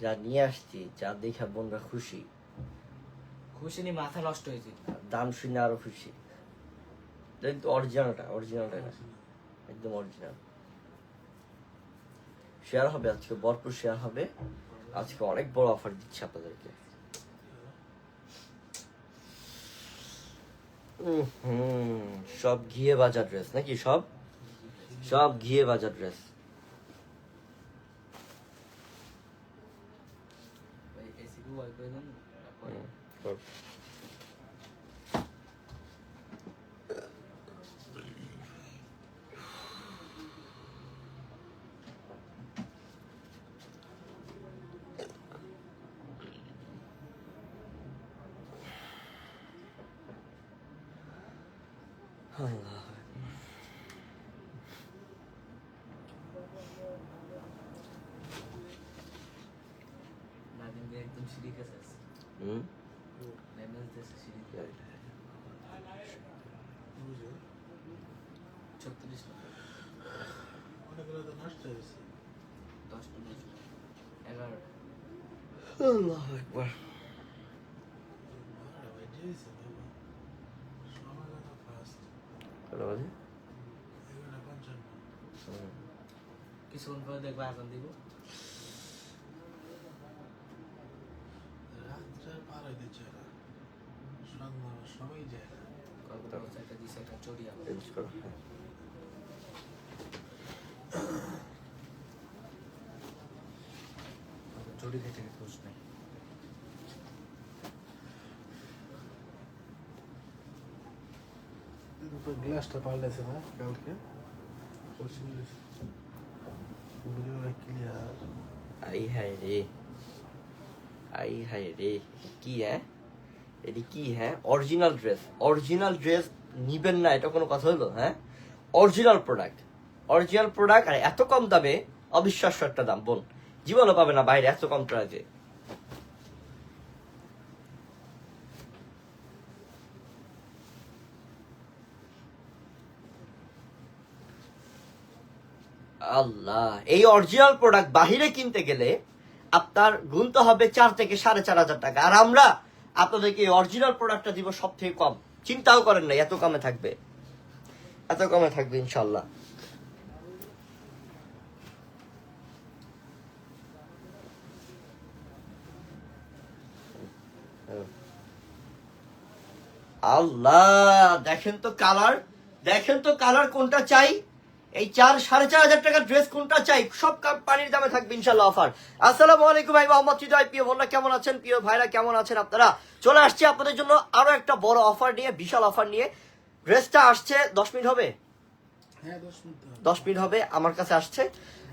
যা নিয়ে আসছি যা দেখে বোনরা খুশি। খুশি নি মাথা নষ্ট হয়েছে। দাম শুনে আরও খুশি। কিন্তু অরিজিনালটা অরিজিনালটা না একদম অরিজিনাল শেয়ার হবে আজকে ভরপুর শেয়ার হবে। আজকে অনেক বড় অফার দিচ্ছি আপনাদেরকে। হুম সব ঘিয়ে বাজার ড্রেস নাকি সব? সব ঘিয়ে বাজার ড্রেস তারপরে দশটা নশো এগারো আল্লাহু ফাস্ট কটা বাজে। কিছুক্ষণ পরে দেখব আজান দিব রাত্রে পার হইতে চায় না সন্ধ্যা সবাই যায় না কত দিছে একটা চড়িয়া চড়ি খেতে খোঁজ নেই। দুটো গ্লাসটা পাল্টেছে না কালকে ভিডিওটা ক্লিয়ার আই হাই রে। আই হাই রে। কি হ্যাঁ? এটি কি হ্যাঁ? অরিজিনাল ড্রেস অরিজিনাল ড্রেস নিবেন না এটা কোনো কথা হলো হ্যাঁ? অরিজিনাল প্রোডাক্ট অরিজিনাল প্রোডাক্ট আর এত কম দামে অবিশ্বাস্য একটা দাম বোন। জীবনও পাবে না বাইরে, এত কম প্রাইজে। আল্লাহ, এই অরিজিনাল প্রোডাক্ট বাহিরে কিনতে গেলে আপনার গুনতে হবে চার থেকে সাড়ে চার হাজার টাকা। আর আমরা আপনাদেরকে এই অরিজিনাল প্রোডাক্টটা দিব সব থেকে কম। চিন্তাও করেন না, এত কমে থাকবে। এত কমে থাকবে ইনশাল্লাহ আল্লাহ দেখেন তো কালার দেখেন তো কালার কোনটা চাই? এই চার সাড়ে চার হাজার টাকার ড্রেস কোনটা চাই? সব কাপ পানির দামে থাকবে ইনশাল্লাহ অফার আসসালামু আলাইকুম ভাই মোহাম্মদ হৃদয় প্রিয় বোনরা কেমন আছেন? প্রিয় ভাইরা কেমন আছেন আপনারা? চলে আসছি আপনাদের জন্য আরও একটা বড় অফার নিয়ে বিশাল অফার নিয়ে। ড্রেসটা আসছে দশ মিনিট হবে? হ্যাঁ দশ মিনিট দশ মিনিট হবে আমার কাছে আসছে।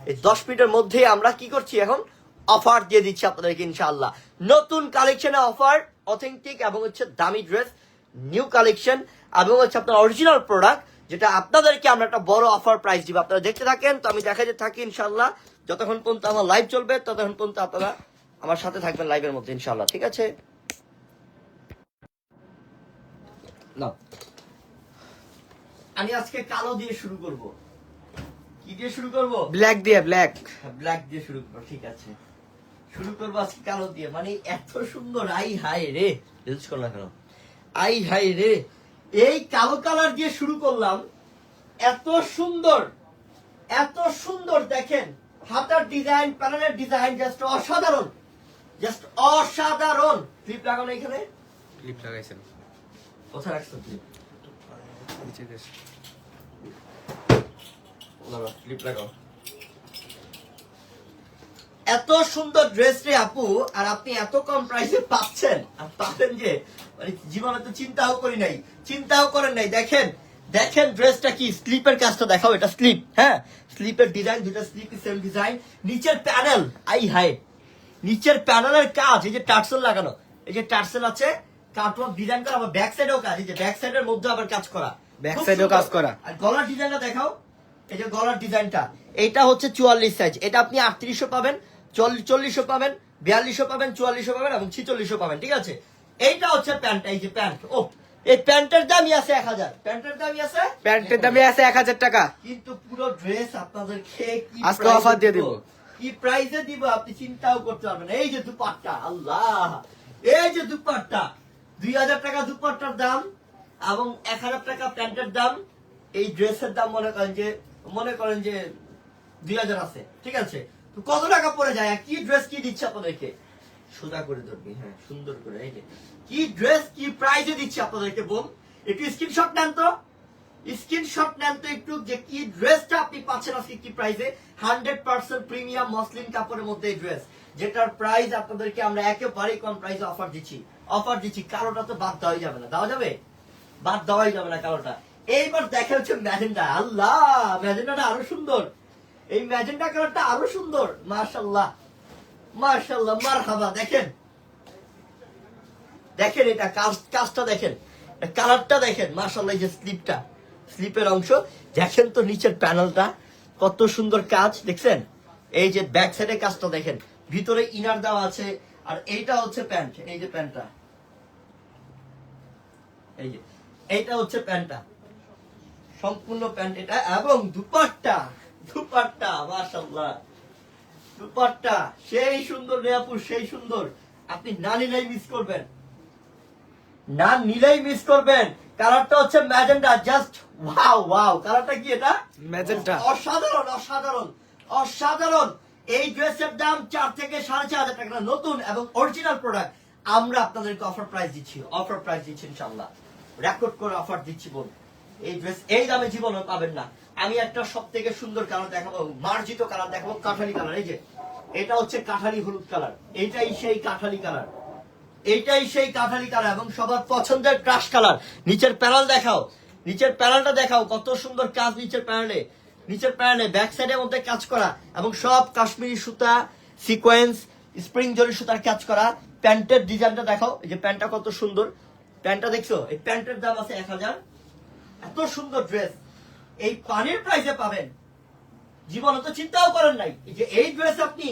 এই দশ মিনিটের মধ্যে আমরা কি করছি এখন? অফার দিয়ে দিচ্ছি আপনাদেরকে ইনশাআল্লাহ। নতুন কালেকশনে অফার অথেন্টিক এবং হচ্ছে দামি ড্রেস নিউ কালেকশন এবং হচ্ছে আপনার অরিজিনাল প্রোডাক্ট যেটা আপনাদেরকে আমরা একটা বড় অফার প্রাইস দিব। আপনারা দেখতে থাকেন তো আমি দেখাতে থাকি ইনশাআল্লাহ। যতক্ষণ পর্যন্ত আমার লাইভ চলবে ততক্ষণ পর্যন্ত আপনারা আমার সাথে থাকবেন লাইভের মধ্যে ইনশাআল্লাহ ঠিক আছে? না আমি আজকে কালো দিয়ে শুরু করব। কি দিয়ে শুরু করব? ব্ল্যাক দিয়ে ব্ল্যাক ব্ল্যাক দিয়ে শুরু করব ঠিক আছে। শুরু করব আজকে কালো দিয়ে। মানে এত সুন্দর আই হাই রে। করো না কেন? আই হাই রে। এই কালো কালার দিয়ে শুরু করলাম। এত সুন্দর এত সুন্দর দেখেন। হাতার ডিজাইন প্যানেলের ডিজাইন জাস্ট অসাধারণ। জাস্ট অসাধারণ। ক্লিপ লাগানো এখানে। ক্লিপ লাগাইছেন। কোথায় রাখছো ক্লিপ নিচে ক্লিপ লাগাও। এত সুন্দর ড্রেস রে আপু আর আপনি এত কম প্রাইসে পাচ্ছেন। আর পাবেন যে মানে জীবনে তো চিন্তাও করি নাই চিন্তাও করেন নাই। দেখেন দেখেন ড্রেসটা কি স্লিপের কাজটা দেখাও এটা স্লিপ হ্যাঁ? স্লিপের ডিজাইন দুটা স্লিপ সেম ডিজাইন নিচের প্যানেল আই হাই নিচের প্যানেলের কাজ এই যে টার্সেল লাগানো এই যে টার্সেল আছে কাটওয়ার্ক ডিজাইন করা আবার ব্যাক সাইডেও কাজ এই যে ব্যাক সাইডের মধ্যে আবার কাজ করা। ব্যাক সুন্দর। কাজ করা। আর গলার ডিজাইনটা দেখাও এই যে গলার ডিজাইনটা এটা হচ্ছে চুয়াল্লিশ সাইজ এটা আপনি আটত্রিশশো পাবেন চল্লিশশো পাবেন বিয়াল্লিশশো পাবেন চুয়াল্লিশশো পাবেন এবং ছিচল্লিশশো পাবেন ঠিক আছে? এইটা হচ্ছে প্যান্ট এই যে প্যান্ট ও এই প্যান্টের দামই আছে এক হাজার। প্যান্টের দামই আছে? প্যান্টের দামে আছে এক হাজার টাকা। কিন্তু পুরো ড্রেস আপনাদেরকে কি আজকে offer দিয়ে দিব। কি প্রাইসে দিব আপনি চিন্তাও করতে পারবেন এই যে দুপাট্টা আল্লাহ! এই যে দুপাট্টা দুই হাজার টাকা দুপাট্টার দাম এবং এক হাজার টাকা প্যান্টের দাম। এই ড্রেসের দাম মনে করেন যে মনে করেন যে দুই হাজার আছে ঠিক আছে? কত টাকা পরে যায়? কি ড্রেস কি দিচ্ছে আপনাদেরকে? সোজা করে ধরবি হ্যাঁ সুন্দর করে, এই কি ড্রেস কি প্রাইসে দিচ্ছে আপনাদেরকে, বোন? একটু স্ক্রিনশট নেন তো। স্ক্রিনশট নেন তো একটু যে কি ড্রেসটা আপনি পাচ্ছেন আজকে, কি প্রাইসে হান্ড্রেড পার্সেন্ট প্রিমিয়াম মসলিন কাপড়ের মধ্যে এই ড্রেস যেটার প্রাইস আপনাদেরকে আমরা একেবারেই কম প্রাইসে অফার দিচ্ছি। অফার দিচ্ছি কারোটা তো বাদ দেওয়াই যাবে না। দেওয়া যাবে? বাদ দেওয়াই যাবে না কারোটা এইবার দেখা হচ্ছে ম্যাজেন্ডা আল্লাহ, ম্যাজেন্ডাটা আরও সুন্দর। এই ম্যাজেন্ডা কালারটা আরও সুন্দর। মাশাল্লাহ মাশাল্লাহ মারহাবা, দেখেন। দেখেন এটা কাজ- কাজটা দেখেন। কালারটা দেখেন মাশাল্লাহ এই যে স্লিপটা। স্লিপের অংশ। দেখেন তো নিচের প্যানেলটা, কত সুন্দর কাজ, দেখছেন? এই যে ব্যাক সাইডে কাজটা দেখেন। ভিতরে ইনার দেওয়া আছে, আর এইটা হচ্ছে প্যান্ট, এই যে প্যান্টটা। এই যে, এইটা হচ্ছে প্যান্টটা। সম্পূর্ণ প্যান্ট এটা, এবং দুপাট্টা। দুপাট্টা মাশাল্লাহ দুপাট্টা সেই সুন্দর রেয়াপুর সেই সুন্দর। আপনি না নিলেই মিস করবেন। না নিলেই মিস করবেন। কালারটা হচ্ছে ম্যাজেন্ডা জাস্ট ওয়াও ওয়াও কালারটা কি এটা? ম্যাজেন্টা। অসাধারণ অসাধারণ অসাধারণ। এই ড্রেসের দাম চার থেকে সাড়ে চার হাজার টাকা। নতুন এবং অরিজিনাল প্রোডাক্ট আমরা আপনাদেরকে অফার প্রাইস দিচ্ছি অফার প্রাইস দিচ্ছি ইনশাল্লাহ রেকর্ড করে অফার দিচ্ছি বল এই ড্রেস এই দামে জীবনে পাবেন না। আমি একটা সব থেকে সুন্দর কালার দেখাবো মার্জিত কালার দেখাবো, কাঠালি কালার এই যে। এটা হচ্ছে কাঠালি হলুদ কালার এইটাই সেই কাঠালি কালার এইটাই সেই কাঠালি কালার এবং সবার পছন্দের ক্রাশ কালার নিচের প্যানেল দেখাও। নিচের প্যানেলটা দেখাও, কত সুন্দর কাজ নিচের প্যানেলে নিচের প্যানেলে ব্যাক সাইডের মধ্যে কাজ করা এবং সব কাশ্মীরি সুতা সিকোয়েন্স স্প্রিং জরি সুতার কাজ করা। প্যান্টের ডিজাইনটা দেখাও। এই যে প্যান্টটা কত সুন্দর। প্যান্টটা দেখছ? এই প্যান্টের দাম আছে এক হাজার। এত সুন্দর ড্রেস এই পানির প্রাইসে পাবেন। জীবনে তো চিন্তাও করেন নাই। যে এই ড্রেস আপনি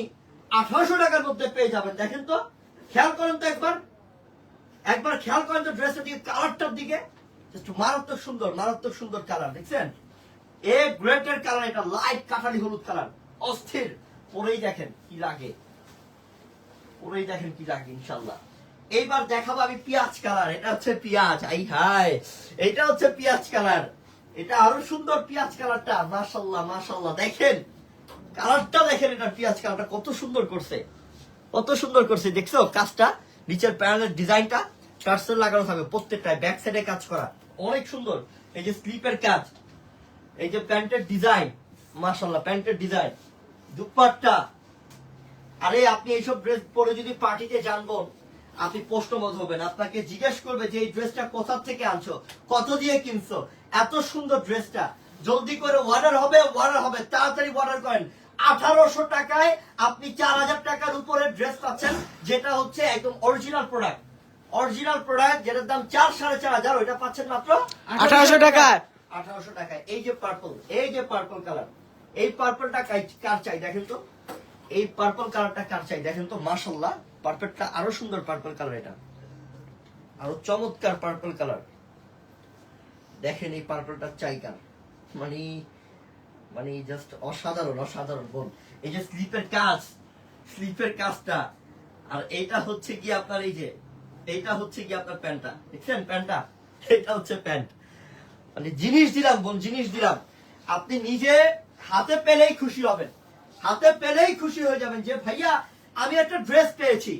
আঠারোশো টাকার মধ্যে পেয়ে যাবেন। দেখেন তো, খেয়াল করেন তো একবার। একবার খেয়াল করেন তো ড্রেসের দিকে কালারটার দিকে। মারাত্মক সুন্দর মারাত্মক সুন্দর কালার দেখছেন? এ গ্রেটের কালার এটা লাইট কাঠালি হলুদ কালার অস্থির। পরেই দেখেন কি লাগে। পরেই দেখেন কি লাগে ইনশাল্লাহ এইবার দেখাবো আমি পেঁয়াজ কালার। এটা হচ্ছে পেঁয়াজ, আই হাই এটা হচ্ছে পেঁয়াজ কালার। এটা আরও সুন্দর পেঁয়াজ কালারটা মাশাল্লাহ মাশাল্লাহ দেখেন, কালারটা দেখেন, এটা পেঁয়াজ কালারটা কত সুন্দর করছে। কত সুন্দর করছে, দেখছ? কাজটা, নিচের প্যানেলের ডিজাইনটা টার্সেল লাগানো থাকবে প্রত্যেকটায় ব্যাক সাইডে কাজ করা। অনেক সুন্দর। এই যে স্লিপের কাজ, এই যে প্যান্টের ডিজাইন মাশাল্লাহ প্যান্টের ডিজাইন। দুপাট্টা। আরে, আপনি এইসব ড্রেস পরে যদি পার্টিতে জানব আপনি প্রশ্নবোধ হবেন আপনাকে জিজ্ঞেস করবে যে এই ড্রেসটা কোথা থেকে আনছো কত দিয়ে কিনছো এত সুন্দর ড্রেসটা জলদি করে অর্ডার হবে অর্ডার হবে তাড়াতাড়ি অর্ডার করেন। আঠারোশো টাকায় আপনি চার হাজার টাকার উপরে ড্রেস পাচ্ছেন যেটা হচ্ছে একদম অরিজিনাল প্রোডাক্ট অরিজিনাল প্রোডাক্ট যেটার দাম চার সাড়ে চার হাজার ওইটা পাচ্ছেন মাত্র 1800 টাকায়। আঠারোশো টাকায়। এই যে পার্পল এই যে পার্পল কালার এই পার্পলটা কার চাই? দেখেন তো। এই পার্পল কালারটা কার চাই? দেখেন তো মাশাল্লাহ পার্পলটা আরও সুন্দর পার্পল কালার এটা। আরও চমৎকার পার্পল কালার দেখেন এই পার্পলটা চাই কার? মানে মানে জাস্ট অসাধারণ অসাধারণ বোন। এই যে স্লিপের কাজ স্লিপের কাজটা। আর এইটা হচ্ছে কি আপনার এই যে, এইটা হচ্ছে কি আপনার প্যান্টটা? দেখছেন প্যান্টটা? এটা হচ্ছে প্যান্ট। মানে জিনিস দিলাম বোন, জিনিস দিলাম। আপনি নিজে হাতে পেলেই খুশি হবেন। হাতে পেলেই খুশি হয়ে যাবেন যে ভাইয়া, আমি একটা ড্রেস পেয়েছি।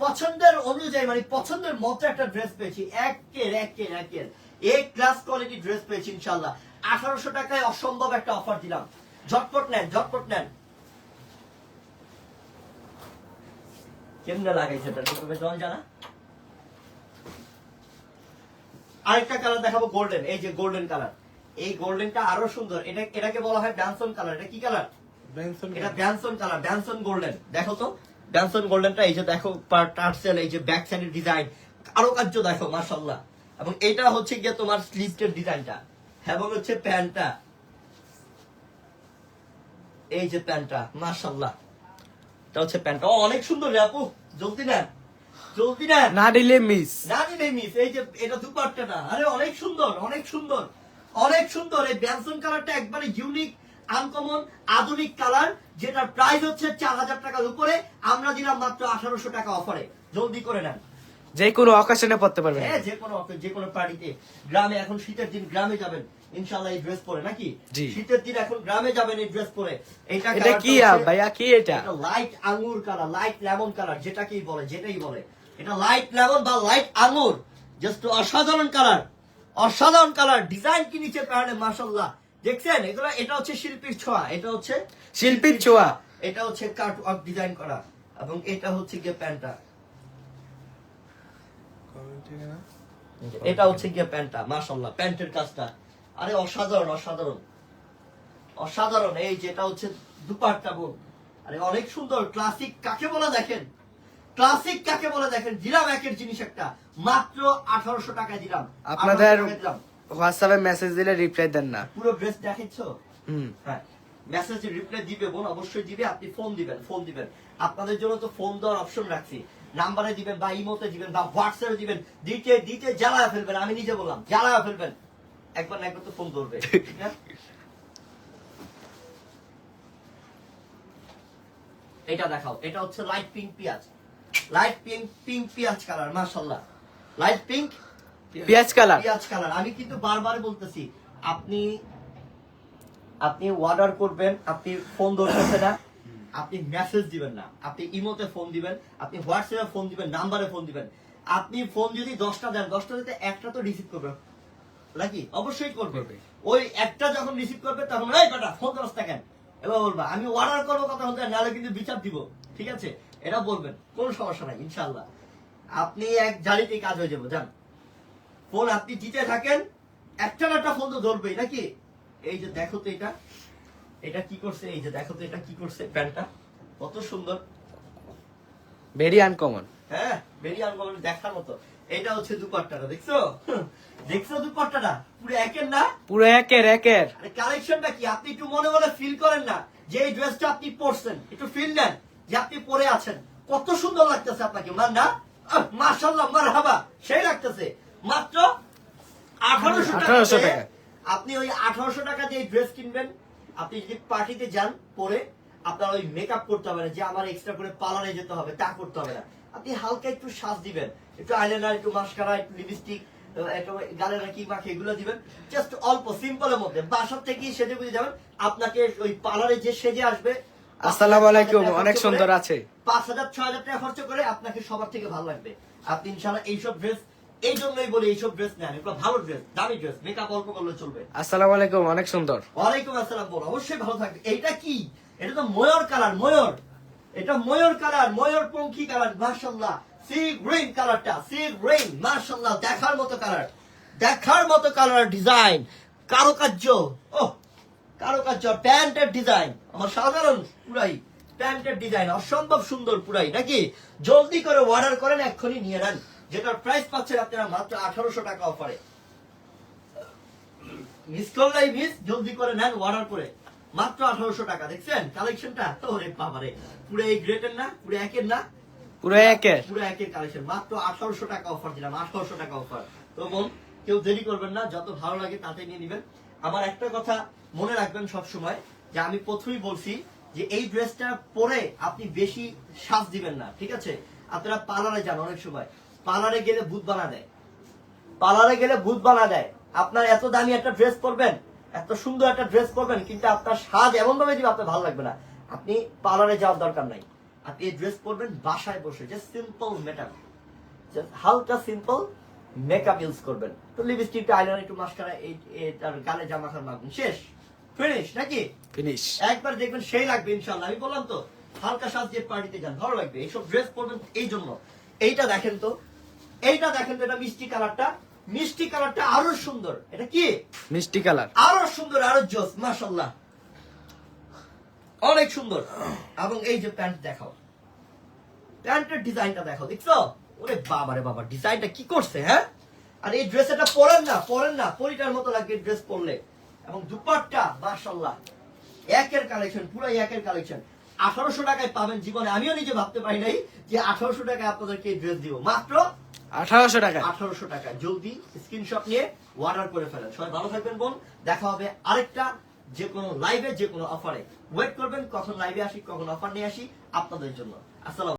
পছন্দের অনুযায়ী মানে পছন্দের মতো একটা ড্রেস পেয়েছি। একের একের একের। এ ক্লাস কোয়ালিটি ড্রেস পেয়েছি ইনশাল্লাহ আঠারোশো টাকায় অসম্ভব একটা অফার দিলাম। ঝটপট নেন ঝটপট নেন। কেমনে লাগাইছে জল জানা আরেকটা কালার দেখাবো গোল্ডেন এই যে গোল্ডেন কালার এই গোল্ডেনটা আরও সুন্দর। এটা এটাকে বলা হয় ড্যানসন কালার এটা কি কালার এটা ড্যানসন কালার ড্যানসন গোল্ডেন দেখো তো ড্যানসন গোল্ডেনটা এই যে দেখো টার্সেল এই যে ব্যাক সাইডের ডিজাইন আরও কার্য দেখো মাশাল্লাহ এবং এটা হচ্ছে গিয়ে তোমার স্লিভটের ডিজাইনটা এবং হচ্ছে প্যান্টটা। এই যে প্যান্টটা এটা হচ্ছে প্যান্টটা অনেক সুন্দর রে আপু। জলদি নেন। জলদি নেন। না দিলে মিস না রে মিস এই যে এটা দুপাট্টা না আরে অনেক সুন্দর অনেক সুন্দর। অনেক সুন্দর। এই ব্যানসন কালারটা একবারে ইউনিক আনকমন আধুনিক কালার যেটার প্রাইস হচ্ছে চার হাজার টাকার উপরে। আমরা দিলাম মাত্র আঠারোশো টাকা অফারে জলদি করে নেন। যে কোনো অকেশনে পড়তে পারবেন। হ্যাঁ যে কোনো যে কোনো পার্টিতে গ্রামে এখন শীতের দিন গ্রামে যাবেন। ইনশাল্লাহ এই ড্রেস পরে নাকি। শীতের দিন এখন গ্রামে যাবেন এই ড্রেস পরে। এইটা এটা কি ভাইয়া কি এটা? লাইট আঙ্গুর কালার লাইট লেমন কালার যেটাকেই বলে যেটাই বলে। এটা লাইট লেমন বা লাইট আঙ্গুর। জাস্ট অসাধারণ কালার অসাধারণ কালার ডিজাইন কি নিচে প্যানেলে মাশাল্লাহ দেখছেন? এগুলো এটা হচ্ছে শিল্পীর ছোঁয়া এটা হচ্ছে শিল্পীর ছোঁয়া। এটা হচ্ছে কাট ডিজাইন করা এবং এটা হচ্ছে গিয়ে প্যান্টটা। এটা হচ্ছে গিয়ে প্যান্টটা মাশাল্লাহ প্যান্টের কাজটা। আরে অসাধারণ অসাধারণ। অসাধারণ এই যেটা হচ্ছে দুপাট্টা বোন আরে অনেক সুন্দর ক্লাসিক কাকে বলে দেখেন? ক্লাসিক কাকে বলে দেখেন? দিলাম একের জিনিস একটা মাত্র আঠারোশো টাকায় দিলাম আপনাদের 1800 টাকায় দিলাম হোয়াটসঅ্যাপে মেসেজ দিলে রিপ্লাই দেন না। পুরো ড্রেস দেখেছ হুম। হ্যাঁ। মেসেজ রিপ্লাই দিবে বোন অবশ্যই দিবে আপনি ফোন দিবেন ফোন দিবেন। আপনাদের জন্য তো ফোন দেওয়ার অপশন রাখছি। নাম্বারে দিবেন বা ইমোতে দিবেন বা হোয়াটসঅ্যাপে দিবেন দিতে দিতে জ্বালায় ফেলবেন আমি নিজে বললাম জ্বালায় ফেলবেন। একবার না একবার তো ফোন ধরবে। এটা দেখাও এটা হচ্ছে লাইট পিঙ্ক পেঁয়াজ। লাইট পিঙ্ক পিঙ্ক পেঁয়াজ কালার মাশাল্লাহ লাইট পিঙ্ক পেঁয়াজ কালার পেঁয়াজ কালার আমি কিন্তু বারবার বলতেছি আপনি আপনি অর্ডার করবেন আপনি ফোন ধরতেছে না আপনি মেসেজ দিবেন না। আপনি ইমোতে ফোন দিবেন আপনি হোয়াটসঅ্যাপে ফোন দিবেন নাম্বারে ফোন দিবেন। আপনি ফোন যদি দশটা দেন দশটা দিতে একটা তো রিসিভ করবে নাকি? অবশ্যই করবে। করবে। ওই একটা যখন রিসিভ করবে তখন এই বেটা ফোন দশ কেন? এবার বলবা। আমি অর্ডার করব কথা বলতে নাহলে কিন্তু বিচার দিব। ঠিক আছে? এটা বলবেন। কোনো সমস্যা নাই ইনশাল্লাহ আপনি এক জালিতেই কাজ হয়ে যাব জান ফোন আপনি দিতে থাকেন একটা একটা ফোন তো ধরবেই নাকি? এই যে দেখো তো এটা। এটা কি করছে? এই যে দেখো তো এটা কি করছে প্যান্টটা। কত সুন্দর। ভেরি আনকমন হ্যাঁ বেরিয়ে আনকমন দেখার মতো। এটা হচ্ছে দুপাট্টাটা দেখছ? দেখছ দুপাট্টাটা? পুরো একের না? পুরো একের একের। আরে কালেকশনটা কি? আপনি একটু মনে মনে ফিল করেন না যে এই ড্রেসটা আপনি পরছেন। একটু ফিল নেন যে আপনি পরে আছেন। কত সুন্দর লাগতেছে আপনাকে মান না মার্শাল্লাহ মার হাবা সেই লাগতেছে। মাত্র আঠারোশো টাকা। আপনি ওই আঠারোশো টাকা দিয়ে ড্রেস কিনবেন। আপনি যদি পার্টিতে যান পরে আপনার ওই মেকআপ করতে হবে না যে আমার এক্সট্রা করে পার্লারে যেতে হবে তা করতে হবে না। আপনি হালকা একটু সাজ দিবেন একটু আইলাইনার একটু মাস্কারা একটু লিপস্টিক নাকি মাখে এগুলো দিবেন। জাস্ট অল্প সিম্পলের মধ্যে। বাসার থেকেই সেজে বুঝে যাবেন। আপনাকে ওই পার্লারে যে সেজে আসবে আসসালামু আলাইকুম, অনেক সুন্দর আছে। পাঁচ হাজার ছয় হাজার টাকা খরচ করে আপনাকে সবার থেকে ভালো লাগবে। আপনি ইনশাল্লাহ এইসব ড্রেস এই জন্যই বলি এইসব ড্রেস নেন এগুলো ভালো ড্রেস দামি ড্রেস মেকআপ অল্প করলে চলবে। আসসালামু আলাইকুম অনেক সুন্দর। ওয়ালাইকুম আসসালাম বল অবশ্যই ভালো থাকবে। এইটা কি? এটা তো ময়ূর কালার ময়ূর। এটা ময়ূর কালার ময়ূর পঙ্খী কালার মাশাল্লাহ সি গ্রিন কালারটা সি গ্রিন মাশাল্লাহ দেখার মতো কালার দেখার মতো কালার ডিজাইন কারুকার্য। ও কারুকার্য প্যান্টের ডিজাইন আমার সাধারণ পুরাই প্যান্টের ডিজাইন অসম্ভব সুন্দর পুরাই নাকি? জলদি করে অর্ডার করেন এক্ষুনি নিয়ে নেন। যেটার প্রাইস পাচ্ছেন আপনারা মাত্র আঠারোশো টাকা অফারে মিস করলেই মিস জলদি করে নেন অর্ডার করে। মাত্র আঠারোশো টাকা দেখছেন? কালেকশনটা ওরে বাবারে পুরো এই গ্রেটের না পুরো একের না? পুরো একের। পুরো একের কালেকশন মাত্র আঠারোশো টাকা অফার দিলাম আঠারোশো টাকা অফার তো বোন কেউ দেরি করবেন না যত ভালো লাগে তাতে নিয়ে নেবেন। আমার একটা কথা মনে রাখবেন সব সময় যে আমি প্রথমেই বলছি যে এই ড্রেসটা পরে আপনি বেশি সাজ দিবেন না ঠিক আছে? আপনারা পার্লারে যান অনেক সময়। পার্লারে গেলে ভূত বানা দেয়। পার্লারে গেলে ভূত বানা দেয়। আপনার এত দামি একটা ড্রেস পরবেন এত সুন্দর একটা ড্রেস পরবেন কিন্তু আপনার সাজ এমন ভাবে দিবে আপনার ভালো লাগবে না। আপনি পার্লারে যাওয়ার দরকার নাই। আপনি এই ড্রেস পরবেন বাসায় বসে যে সিম্পল মেকআপ হালকা সিম্পল মেকআপ ইউজ করবেন। তো লিপস্টিকটা আইলাইনার একটু মাস্কারা এই এই তার গালে জামা খান মাখবেন। শেষ। ফিনিশ নাকি? ফিনিশ একবার দেখবেন সেই লাগবে ইনশাল্লাহ আমি বললাম তো হালকা সাজ দিয়ে পার্টিতে যান ভালো লাগবে। এইসব ড্রেস পরবেন এই জন্য। এইটা দেখেন তো এইটা দেখেন এটা মিষ্টি কালারটা। মিষ্টি কালারটা আরও সুন্দর। এটা কি? মিষ্টি কালার। আরও সুন্দর আরও জোস মাশাল্লাহ অনেক সুন্দর। এবং এই যে প্যান্ট দেখাও। প্যান্টের ডিজাইনটা দেখো দেখছ? ওরে বাবা রে বাবা ডিজাইনটা কি করছে হ্যাঁ? আর এই ড্রেস এটা পরেন না পরেন না পরিটার মতো লাগবে ড্রেস পরলে। এবং দুপাট্টা মাশাল্লাহ একের কালেকশন পুরাই একের কালেকশন। আঠারোশো টাকায় পাবেন জীবনে। আমিও নিজে ভাবতে পারি নাই যে আঠারোশো টাকায় আপনাদেরকে ড্রেস দিব। মাত্র আঠারোশো টাকা আঠারোশো টাকা জলদি স্ক্রিনশট নিয়ে অর্ডার করে ফেলেন। সবাই ভালো থাকবেন, বোন। দেখা হবে আরেকটা যে কোনো লাইভে যে কোনো অফারে ওয়েট করবেন, কখন লাইভে আসি, কখন অফার নিয়ে আসি আপনাদের জন্য। আসসালাম